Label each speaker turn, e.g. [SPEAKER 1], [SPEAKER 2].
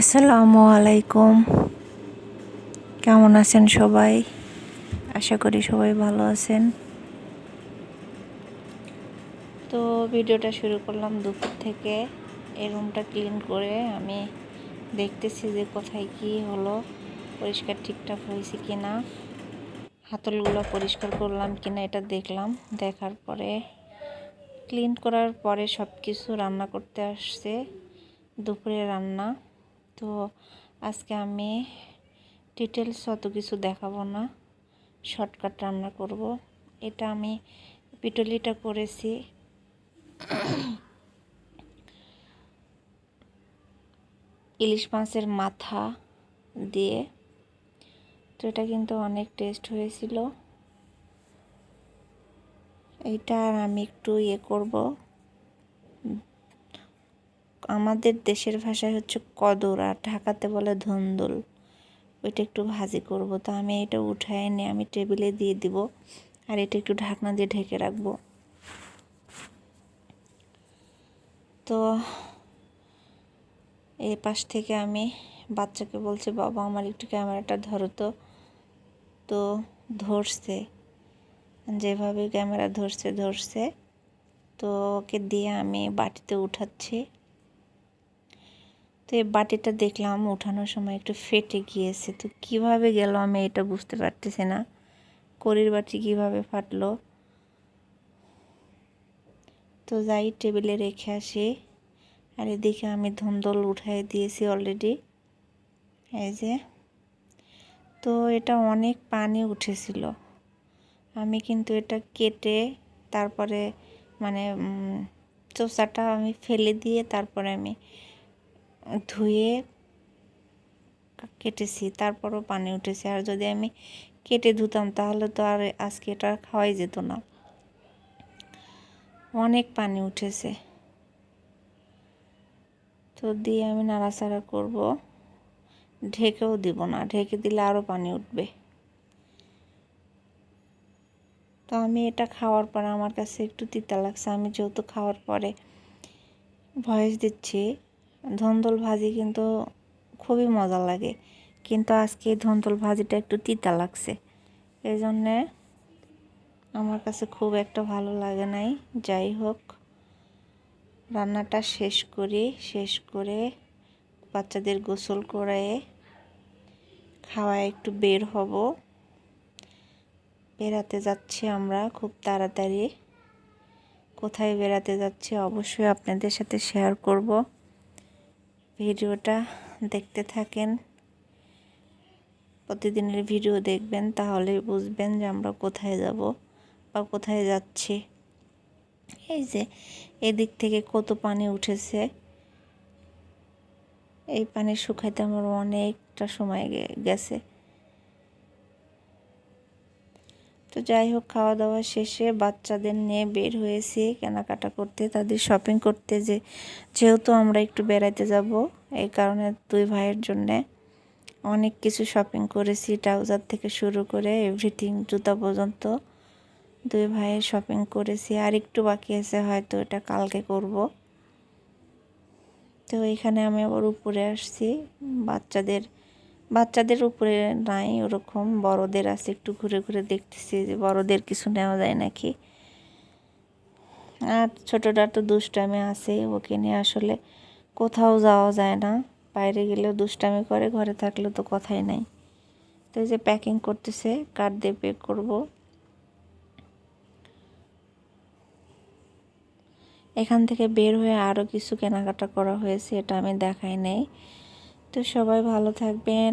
[SPEAKER 1] আসসালামু আলাইকুম। কেমন আছেন সবাই? আশা করি সবাই ভালো আছেন। তো ভিডিওটা শুরু করলাম দুপুর থেকে। এই রুমটা ক্লিন করে আমি দেখতেছি যে কোথায় কি হলো, পরিষ্কার ঠিকঠাক হয়েছে কি না হাতলগুলো পরিষ্কার করলাম কিনা এটা দেখলাম, দেখার পরে ক্লিন করার পরে সব কিছু রান্না করতে আসছে, দুপুরে রান্না। তো আজকে আমি ডিটেলস অত কিছু দেখাবো না। শর্টকাট রান্না করব। এটা আমি পিটলিটা করেছি। ইলিশ মাছের মাথা দিয়ে। তো এটা কিন্তু অনেক টেস্ট হয়েছিল। এইটা আর আমি একটু ইয়ে করব। আমাদের দেশের ভাষায় হচ্ছে কদর আর ঢাকাতে বলে ধন্দুল। ওইটা একটু ভাজি করব। তো আমি এটা উঠায় এনে আমি টেবিলে দিয়ে দিব আর এটা একটু ঢাকনা দিয়ে ঢেকে রাখব। তো এই পাশ থেকে আমি বাচ্চাকে বলছি, বাবা, আমার একটু ক্যামেরাটা ধরো তো। তো ধরছে। যেভাবে ক্যামেরা ধরছে ধরছে। তো ওকে দিয়ে আমি বাটিতে উঠাচ্ছি। তো এই বাটিটা দেখলাম উঠানোর সময় একটু ফেটে গিয়েছে। তো কীভাবে গেল আমি এটা বুঝতে পারতেছি না। করির বাটি কীভাবে ফাটলো? তো যাই, টেবিলে রেখে আসি। আর এদিকে আমি ধন্দল উঠাই দিয়েছি অলরেডি এই যে। তো এটা অনেক পানি উঠেছিল। আমি কিন্তু এটা কেটে তারপরে মানে চোষাটা আমি ফেলে দিয়ে তারপরে আমি ধুয়ে কেটেছি, তারপরও পানি উঠেছে। আর যদি আমি কেটে ধুতাম, তাহলে তো আর আজকে এটা খাওয়াই যেত না। অনেক পানি উঠেছে। তো দিয়ে আমি নাড়াচাড়া করব। ঢেকেও দিব না, ঢেকে দিলে আরও পানি উঠবে। তো আমি এটা খাওয়ার পরে আমার কাছে একটু তিতা লাগছে। আমি যেহেতু খাওয়ার পরে ভয়েস দিচ্ছি ধন্দল ভাজি কিন্তু খুবই মজা লাগে। কিন্তু আজকে ধন্দল ভাজিটা একটু তিতা লাগছে। এই জন্যে আমার কাছে খুব একটা ভালো লাগে নাই। যাই হোক, রান্নাটা শেষ করি, শেষ করে বাচ্চাদের গোসল করে খাওয়ায় একটু বের হব। বেড়াতে যাচ্ছি আমরা খুব তাড়াতাড়ি। কোথায় বেড়াতে যাচ্ছি অবশ্যই আপনাদের সাথে শেয়ার করব। ভিডিওটা দেখতে থাকেন। প্রতিদিনের ভিডিও দেখবেন, তাহলে বুঝবেন যে আমরা কোথায় যাব বা কোথায় যাচ্ছি। এই যে, এদিক থেকে কত পানি উঠেছে। এই পানি শুকাইতে আমার অনেকটা সময় গেছে। তো যাই হোক খাওয়া দাওয়া শেষে বাচ্চাদের নিয়ে বের হয়েছি কেনাকাটা করতে, তাদের শপিং করতে যে, যেহেতু আমরা একটু বেড়াইতে যাব, এই কারণে দুই ভাইয়ের জন্যে অনেক কিছু শপিং করেছি ট্রাউজার থেকে শুরু করে এভরিথিং জুতা পর্যন্ত দুই ভাইয়ের শপিং করেছি। আর একটু বাকি আছে, হয়তো এটা কালকে করব। তো এখানে আমি আবার উপরে আসছি, বাচ্চাদের বাচ্চাদের উপরে নাই ওরকম, বড়দের আছে, একটু ঘুরে ঘুরে দেখতেছি যে বড়দের কিছু নেওয়া যায় নাকি। আর ছোটোটা তো দুষ্টামি আছে, ওকে নিয়ে আসলে কোথাও যাওয়া যায় না। বাইরে গেলেও দুষ্টামি করে, ঘরে থাকলে তো কথাই নাই। তো এই যে প্যাকিং করতেছে কার্ড দিয়ে পে করব। এখান থেকে বের হয়ে আরও কিছু কেনাকাটা করা হয়েছে, এটা আমি দেখাই নেই। তো সবাই ভালো থাকবেন।